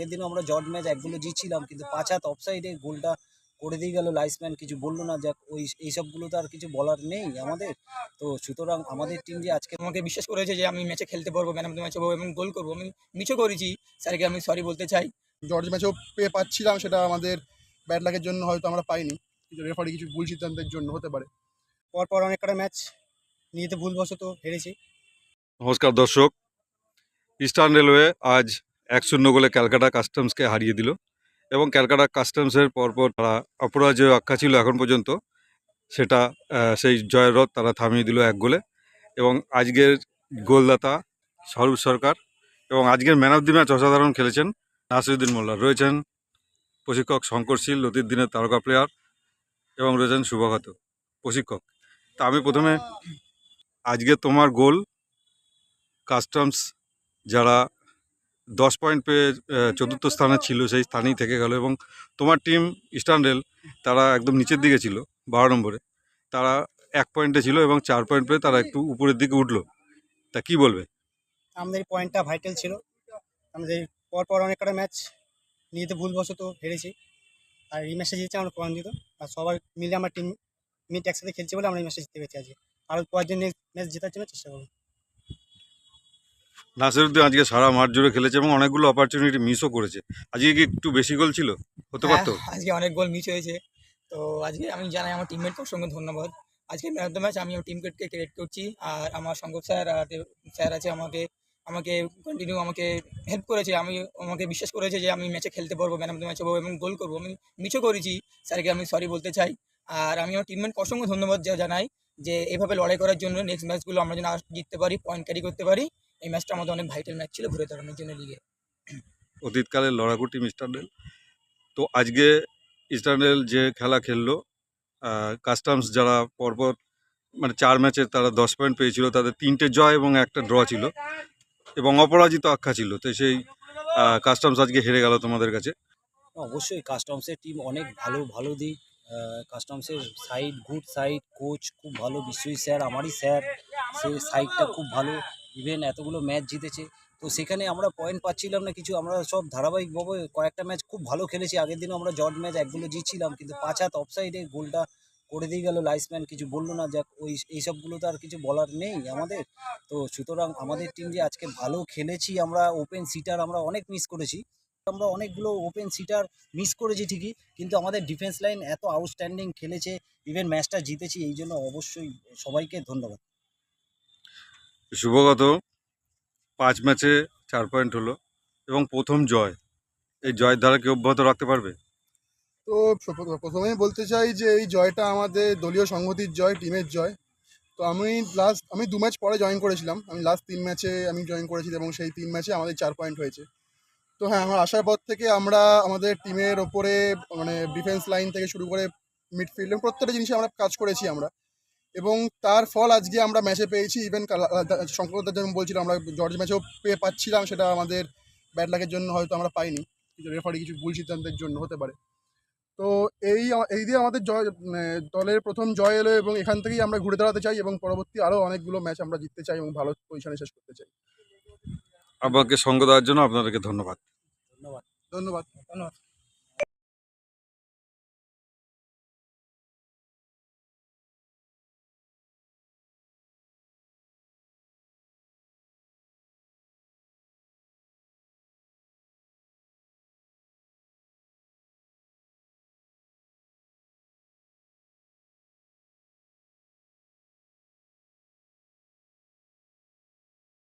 আগের দিনও আমরা জর্জ ম্যাচ একগুলো জিতছিলাম কিন্তু পাঁচ হাত অফসাইডে গোলটা করে দিয়ে গেল লাইসম্যান কিছু বলল না যাক ওই এইসবগুলো তো আর কিছু বলার নেই আমাদের। তো সুতরাং আমাদের টিম যে আজকে আমাকে বিশ্বাস করেছে যে আমি ম্যাচে খেলতে পারব ম্যান অফ দ্য ম্যাচ হব এবং গোল করব আমি মিছও করেছি। স্যারকে আমি সরি বলতে চাই। জর্জ ম্যাচেও পেয়ে পাচ্ছিলাম সেটা আমাদের ব্যাট লাকের জন্য হয়তো আমরা পাইনি। কিছু রেফারি কিছু ভুল সিদ্ধান্তের জন্য হতে পারে। পরপর অনেক কটা ম্যাচ নিজেতে ভুলবশত হেরেছি। নমস্কার দর্শক। ইস্টার্ন রেলওয়ে আজ এক শূন্য গোলে ক্যালকাটা কাস্টমসকে হারিয়ে দিল এবং ক্যালকাটা কাস্টমসের পরপর তারা অপরাজয় আখ্যা ছিল এখন পর্যন্ত। সেটা সেই জয়ের রথ তারা থামিয়ে দিল এক গোলে এবং আজকের গোলদাতা স্বরূপ সরকার এবং আজকের ম্যান অফ দি ম্যাচ অসাধারণ খেলেছেন নাসিরুদ্দিন মোল্লা। রয়েছেন প্রশিক্ষক শঙ্করশীল লতির দিনের তারকা প্লেয়ার এবং রয়েছেন শুভগত প্রশিক্ষক। তা আমি প্রথমে, আজকে তোমার গোল কাস্টমস যারা দশ পয়েন্ট পেয়ে চতুর্থ স্থানে ছিল, সেই স্থানেই থেকে গেল এবং তোমার টিম ইস্টার্ন রেল তারা একদম নিচের দিকে ছিল, বারো নম্বরে। তারা এক পয়েন্টে ছিল এবং চার পয়েন্ট পেয়ে তারা একটু উপরের দিকে উঠল। তা কি বলবে? আমাদের পয়েন্টটা ভাইটাল ছিল। আমাদের পরপর অনেক কটা ম্যাচ নিজেতে ভুলবশত হেরেছি। আর এই ম্যাচটা জিতেছি আমরা পয়েন্ট দিত আর সবাই মিলে আমার টিম মিট একসাথে খেলছে বলে আমরা এই ম্যাচটা জিততে পেরেছি আজকে। আরও কয়েকজন ম্যাচ জেতার জন্য চেষ্টা করব। নাসিরুদ্দিন আজকে সারা মাঠ জুড়ে খেলেছে এবং অনেকগুলো অপরচুনিটি মিসও করেছে। আজকে কি একটু বেশি গোল ছিল? হতে পারতো? হ্যাঁ, আজকে অনেক গোল মিস হয়েছে। তো আজকে আমি জানাই আমার টিমমেটকে অসংখ্য ধন্যবাদ। আজকে ম্যান অফ দ্য ম্যাচ আমি আমার টিমমেটকে ক্রেডিট করছি আর আমার সঙ্গব স্যার আর স্যার আছে আমাকে আমাকে কন্টিনিউ আমাকে হেল্প করেছে। আমি আমাকে বিশ্বাস করেছে যে আমি ম্যাচে খেলতে পারব ম্যান অফ দ্য ম্যাচ হব এবং গোল করব। আমি মিছও করেছি। স্যারকে আমি সরি বলতে চাই। আর আমি আমার টিমমেটকে অসংখ্য ধন্যবাদ যা- জানাই যে এভাবে লড়াই করার জন্য নেক্সট ম্যাচগুলো আমরা যেন জিততে পারি পয়েন্ট ক্যারি করতে পারি। এই ম্যাচটা আমাদের অনেক ভাইটাল ম্যাচ ছিল ঘুরে দাঁড়ানোর জন্য লিগে অতীতকালের লড়াকু টিম ইস্টার্ন তো আজকে ইস্টার্ন রেল যে খেলা খেললো কাস্টমস যারা পরপর মানে চার ম্যাচে তারা দশ পয়েন্ট পেয়েছিল তাদের তিনটে জয় এবং একটা ড্র ছিল এবং অপরাজিত আখ্যা ছিল। তো সেই কাস্টমস আজকে হেরে গেল তোমাদের কাছে। অবশ্যই কাস্টমসের টিম অনেক ভালো ভালো দিক। কাস্টমসের সাইড গুড সাইড কোচ খুব ভালো বিশ্বজিৎ স্যার আমারই স্যার সে সাইডটা খুব ভালো। ইভেন এতগুলো ম্যাচ জিতেছে। তো সেখানে আমরা পয়েন্ট পাচ্ছিলাম না কিছু। আমরা সব ধারাবাহিকভাবে কয়েকটা ম্যাচ খুব ভালো খেলেছি। আগের দিনও আমরা জর্জ ম্যাচ একগুলো জিতছিলাম। কিন্তু পাঁচ হাত অফসাইডে গোলটা করে দিয়ে গেল লাইসম্যান কিছু বলল না। যাক, ওই এইসবগুলো তো আর কিছু বলার নেই আমাদের। তো সুতরাং আমাদের টিম যে আজকে ভালো খেলেছি, আমরা ওপেন সিটার আমরা অনেক মিস করেছি। আমরা অনেকগুলো ওপেন সিটার মিস করেছি ঠিকই। কিন্তু আমাদের ডিফেন্স লাইন এত আউটস্ট্যান্ডিং খেলেছে। ইভেন ম্যাচটা জিতেছি, এই জন্য অবশ্যই সবাইকে ধন্যবাদ। শুভগত। পাঁচ ম্যাচে চার পয়েন্ট হলো এবং প্রথম জয়। এই জয়ের দ্বারা কি অব্যাহত রাখতে পারবে? তো প্রথমেই বলতে চাই যে এই জয়টা আমাদের দলীয় সংহতির জয়, টিমের জয়। তো আমি লাস্ট আমি দু ম্যাচ পরে জয়েন করেছিলাম। আমি লাস্ট তিন ম্যাচে আমি জয়েন করেছি এবং সেই তিন ম্যাচে আমাদের চার পয়েন্ট হয়েছে। তো হ্যাঁ আমার আসার পর থেকে আমরা আমাদের টিমের ওপরে মানে ডিফেন্স লাইন থেকে শুরু করে মিডফিল্ড প্রত্যেকটা জিনিসে আমরা কাজ করেছি আমরা। এবং তার ফল আজকে আমরা ম্যাচে পেয়েছি। ইভেন শঙ্করদার যেমন বলছিলাম আমরা জর্জ ম্যাচেও পেয়ে পাচ্ছিলাম সেটা আমাদের ব্যাট লাকের জন্য হয়তো আমরা পাইনি। কিছু রেফারি কিছু ভুল সিদ্ধান্তের জন্য হতে পারে। তো এই এই দিয়ে আমাদের জয় দলের প্রথম জয় এলো এবং এখান থেকেই আমরা ঘুরে দাঁড়াতে চাই এবং পরবর্তী আরও অনেকগুলো ম্যাচ আমরা জিততে চাই এবং ভালো পজিশনে শেষ করতে চাই। আমাকে সঙ্গ দেওয়ার জন্য আপনাদেরকে ধন্যবাদ। ধন্যবাদ। ধন্যবাদ। ধন্যবাদ।